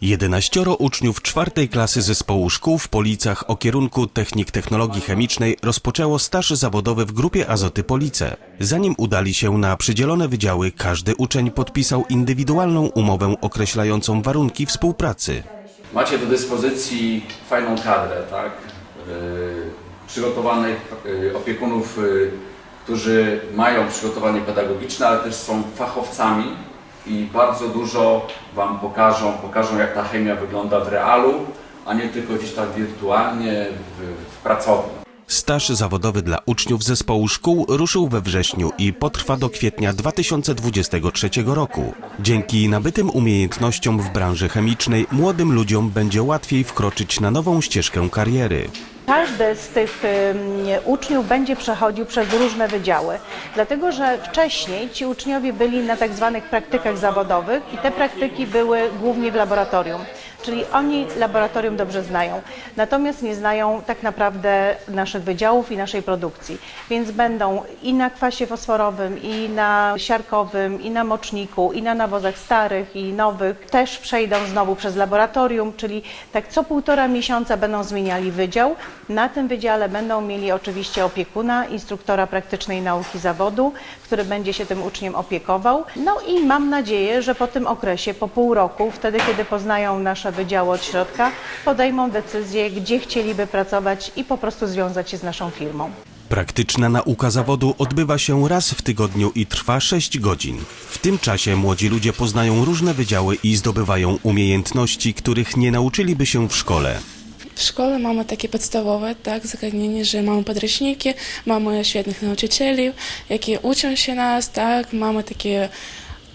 11 uczniów czwartej klasy zespołu szkół w Policach o kierunku Technik Technologii Chemicznej rozpoczęło staż zawodowy w grupie Azoty Police. Zanim udali się na przydzielone wydziały, każdy uczeń podpisał indywidualną umowę określającą warunki współpracy. Macie do dyspozycji fajną kadrę, tak? Yy, przygotowanych yy, opiekunów, yy, którzy mają przygotowanie pedagogiczne, ale też są fachowcami i bardzo dużo Wam pokażą, pokażą jak ta chemia wygląda w realu, a nie tylko gdzieś tak wirtualnie w, w pracowni. Staż zawodowy dla uczniów zespołu szkół ruszył we wrześniu i potrwa do kwietnia 2023 roku. Dzięki nabytym umiejętnościom w branży chemicznej młodym ludziom będzie łatwiej wkroczyć na nową ścieżkę kariery. Każdy z tych uczniów będzie przechodził przez różne wydziały, dlatego że wcześniej ci uczniowie byli na tak zwanych praktykach zawodowych i te praktyki były głównie w laboratorium, czyli oni laboratorium dobrze znają, natomiast nie znają tak naprawdę naszych wydziałów i naszej produkcji, więc będą i na kwasie fosforowym, i na siarkowym, i na moczniku, i na nawozach starych i nowych, też przejdą znowu przez laboratorium, czyli tak co półtora miesiąca będą zmieniali wydział, na tym wydziale będą mieli oczywiście opiekuna, instruktora praktycznej nauki zawodu, który będzie się tym uczniem opiekował. No i mam nadzieję, że po tym okresie, po pół roku, wtedy kiedy poznają nasze wydziały od środka, podejmą decyzję, gdzie chcieliby pracować i po prostu związać się z naszą firmą. Praktyczna nauka zawodu odbywa się raz w tygodniu i trwa 6 godzin. W tym czasie młodzi ludzie poznają różne wydziały i zdobywają umiejętności, których nie nauczyliby się w szkole. W szkole mamy takie podstawowe, tak, zagadnienie, że mamy podręczniki, mamy świetnych nauczycieli, які uczą się nas, tak, mamy takie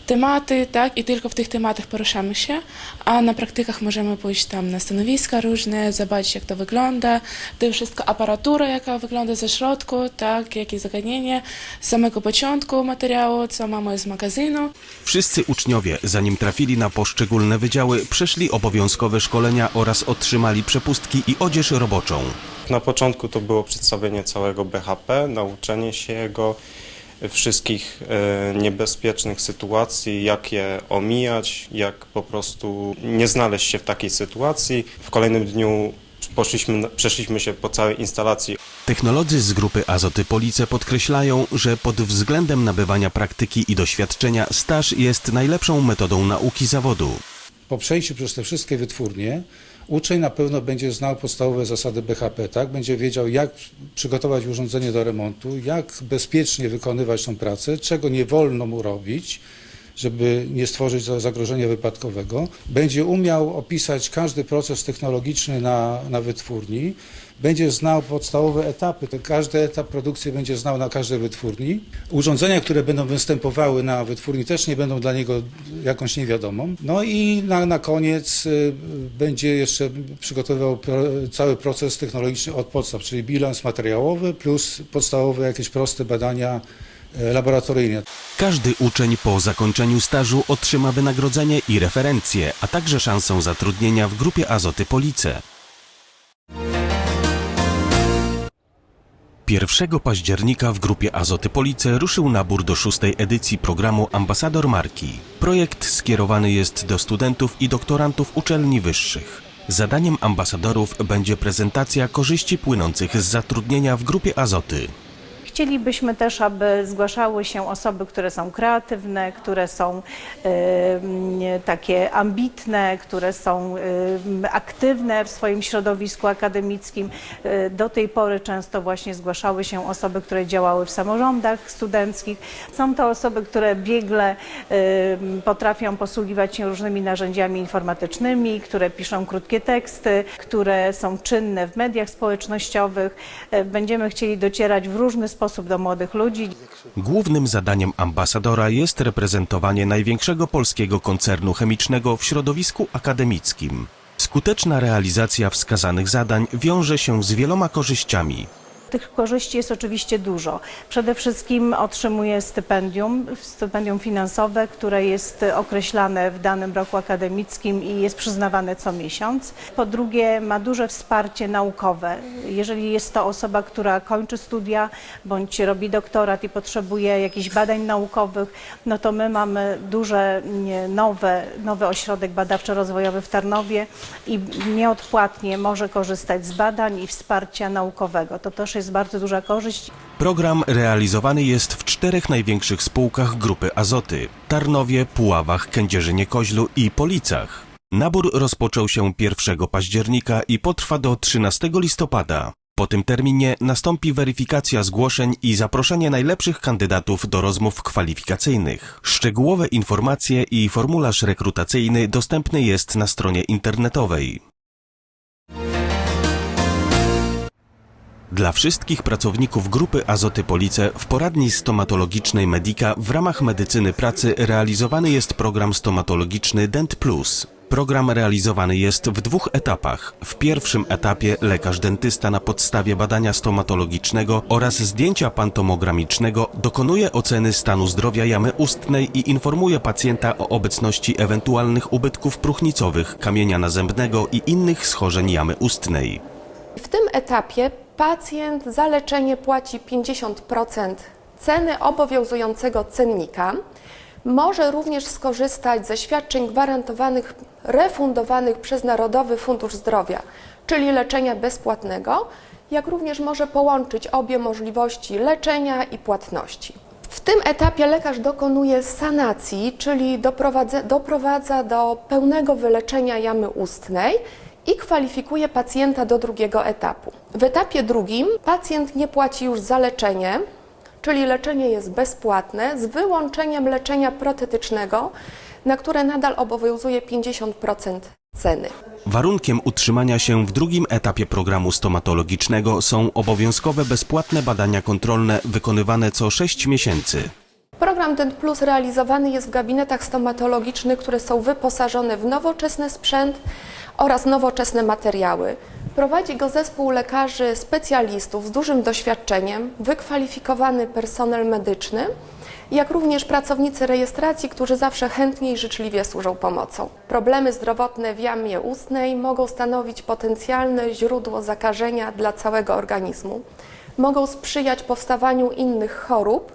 tematy, tak, i tylko w tych tematach poruszamy się, a na praktykach możemy pójść tam na stanowiska różne, zobaczyć jak to wygląda, to wszystko aparatura, jaka wygląda ze środku, tak, jakie zagadnienie z samego początku materiału, co mamy z magazynu. Wszyscy uczniowie, zanim trafili na poszczególne wydziały, przeszli obowiązkowe szkolenia oraz otrzymali przepustki i odzież roboczą. Na początku to było przedstawienie całego BHP, nauczenie się jego, wszystkich e, niebezpiecznych sytuacji, jak je omijać, jak po prostu nie znaleźć się w takiej sytuacji. W kolejnym dniu poszliśmy, przeszliśmy się po całej instalacji Technolodzy z grupy Azoty Police podkreślają, że pod względem nabywania praktyki i doświadczenia staż jest najlepszą metodą nauki zawodu. Po przejściu przez te wszystkie wytwórnie uczeń na pewno będzie znał podstawowe zasady BHP, tak? Będzie wiedział, jak przygotować urządzenie do remontu, jak bezpiecznie wykonywać tą pracę, czego nie wolno mu robić, żeby nie stworzyć za- zagrożenia wypadkowego. Będzie umiał opisać każdy proces technologiczny na, na wytwórni. Będzie znał podstawowe etapy, każdy etap produkcji będzie znał na każdej wytwórni. Urządzenia, które będą występowały na wytwórni też nie będą dla niego jakąś niewiadomą. No i na, na koniec y, będzie jeszcze przygotowywał cały proces technologiczny od podstaw, czyli bilans materiałowy plus podstawowe jakieś proste badania e, laboratoryjne. Każdy uczeń po zakończeniu stażu otrzyma wynagrodzenie i referencje, a także szansę zatrudnienia w grupie Azoty Police. 1 października w grupie Azoty Police ruszył nabór do szóstej edycji programu Ambasador Marki. Projekt skierowany jest do studentów i doktorantów uczelni wyższych. Zadaniem ambasadorów będzie prezentacja korzyści płynących z zatrudnienia w grupie Azoty. Chcielibyśmy też, aby zgłaszały się osoby, które są kreatywne, które są takie ambitne, które są aktywne w swoim środowisku akademickim. E, Do tej pory często właśnie zgłaszały się osoby, które działały w samorządach studenckich. Są to osoby, które biegle potrafią posługiwać się różnymi narzędziami informatycznymi, które piszą krótkie teksty, które są czynne w mediach społecznościowych. E, Będziemy chcieli docierać w różny sposób do młodych ludzi. Głównym zadaniem ambasadora jest reprezentowanie największego polskiego koncernu chemicznego w środowisku akademickim. Skuteczna realizacja wskazanych zadań wiąże się z wieloma korzyściami. Tych korzyści jest oczywiście dużo. Przede wszystkim otrzymuje stypendium, stypendium finansowe, które jest określane w danym roku akademickim i jest przyznawane co miesiąc. Po drugie ma duże wsparcie naukowe. Jeżeli jest to osoba, która kończy studia bądź robi doktorat i potrzebuje jakichś badań naukowych, no to my mamy duże, nowe, nowy ośrodek badawczo-rozwojowy w Tarnowie i nieodpłatnie może korzystać z badań i wsparcia naukowego. To też jest bardzo duża korzyść. Program realizowany jest w czterech największych spółkach grupy Azoty: Tarnowie, Puławach, Kędzierzynie-Koźlu i Policach. Nabór rozpoczął się 1 października i potrwa do 13 listopada. Po tym terminie nastąpi weryfikacja zgłoszeń i zaproszenie najlepszych kandydatów do rozmów kwalifikacyjnych. Szczegółowe informacje i formularz rekrutacyjny dostępny jest na stronie internetowej. Dla wszystkich pracowników grupy Azoty Police w poradni stomatologicznej Medika w ramach medycyny pracy realizowany jest program stomatologiczny Dent Plus. Program realizowany jest w dwóch etapach. W pierwszym etapie lekarz dentysta na podstawie badania stomatologicznego oraz zdjęcia pantomogramicznego dokonuje oceny stanu zdrowia jamy ustnej i informuje pacjenta o obecności ewentualnych ubytków próchnicowych, kamienia nazębnego i innych schorzeń jamy ustnej. W tym etapie pacjent za leczenie płaci 50% ceny obowiązującego cennika. Może również skorzystać ze świadczeń gwarantowanych, refundowanych przez Narodowy Fundusz Zdrowia, czyli leczenia bezpłatnego, jak również może połączyć obie możliwości leczenia i płatności. W tym etapie lekarz dokonuje sanacji, czyli doprowadza, do pełnego wyleczenia jamy ustnej i kwalifikuje pacjenta do drugiego etapu. W etapie drugim pacjent nie płaci już za leczenie, czyli leczenie jest bezpłatne z wyłączeniem leczenia protetycznego, na które nadal obowiązuje 50% ceny. Warunkiem utrzymania się w drugim etapie programu stomatologicznego są obowiązkowe bezpłatne badania kontrolne wykonywane co 6 miesięcy. Program Dent Plus realizowany jest w gabinetach stomatologicznych, które są wyposażone w nowoczesny sprzęt oraz nowoczesne materiały. Prowadzi go zespół lekarzy specjalistów z dużym doświadczeniem, wykwalifikowany personel medyczny, jak również pracownicy rejestracji, którzy zawsze chętnie i życzliwie służą pomocą. Problemy zdrowotne w jamie ustnej mogą stanowić potencjalne źródło zakażenia dla całego organizmu. Mogą sprzyjać powstawaniu innych chorób,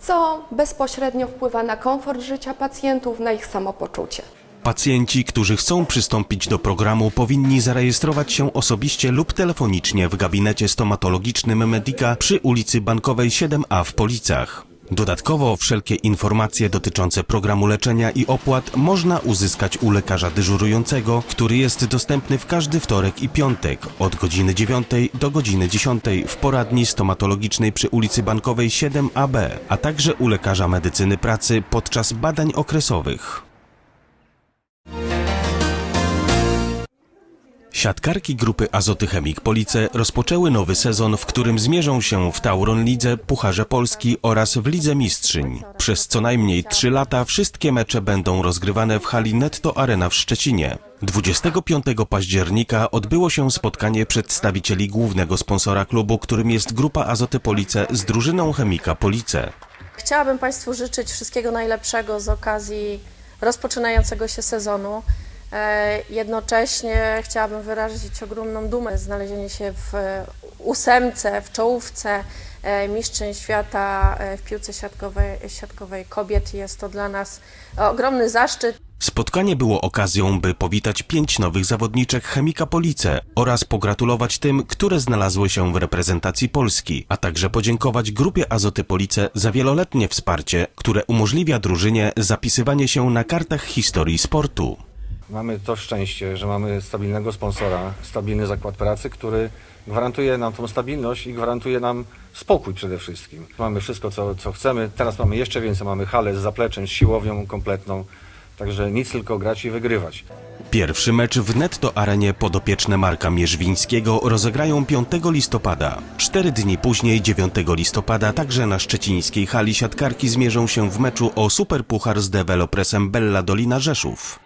co bezpośrednio wpływa na komfort życia pacjentów, na ich samopoczucie. Pacjenci, którzy chcą przystąpić do programu, powinni zarejestrować się osobiście lub telefonicznie w gabinecie stomatologicznym Medika przy ulicy Bankowej 7A w Policach. Dodatkowo wszelkie informacje dotyczące programu leczenia i opłat można uzyskać u lekarza dyżurującego, który jest dostępny w każdy wtorek i piątek od godziny 9 do godziny 10 w poradni stomatologicznej przy ulicy Bankowej 7AB, a także u lekarza medycyny pracy podczas badań okresowych. Siatkarki grupy Azoty Chemik Police rozpoczęły nowy sezon, w którym zmierzą się w Tauron Lidze, Pucharze Polski oraz w Lidze Mistrzyń. Przez co najmniej trzy lata wszystkie mecze będą rozgrywane w hali Netto Arena w Szczecinie. 25 października odbyło się spotkanie przedstawicieli głównego sponsora klubu, którym jest grupa Azoty Police z drużyną Chemika Police. Chciałabym Państwu życzyć wszystkiego najlepszego z okazji rozpoczynającego się sezonu. E, Jednocześnie chciałabym wyrazić ogromną dumę znalezienie się w e, ósemce, w czołówce e, mistrzyń świata w piłce siatkowej, siatkowej kobiet. Jest to dla nas ogromny zaszczyt. Spotkanie było okazją, by powitać pięć nowych zawodniczek Chemika Police oraz pogratulować tym, które znalazły się w reprezentacji Polski, a także podziękować grupie Azoty Police za wieloletnie wsparcie, które umożliwia drużynie zapisywanie się na kartach historii sportu. Mamy to szczęście, że mamy stabilnego sponsora, stabilny zakład pracy, który gwarantuje nam tą stabilność i gwarantuje nam spokój przede wszystkim. Mamy wszystko, co, co chcemy. Teraz mamy jeszcze więcej. Mamy halę z zapleczem, z siłownią kompletną. Także nic tylko grać i wygrywać. Pierwszy mecz w Netto Arenie podopieczne Marka Mierzwińskiego rozegrają 5 listopada. Cztery dni później, 9 listopada, także na szczecińskiej hali siatkarki zmierzą się w meczu o Superpuchar z dewelopresem Bella Dolina Rzeszów.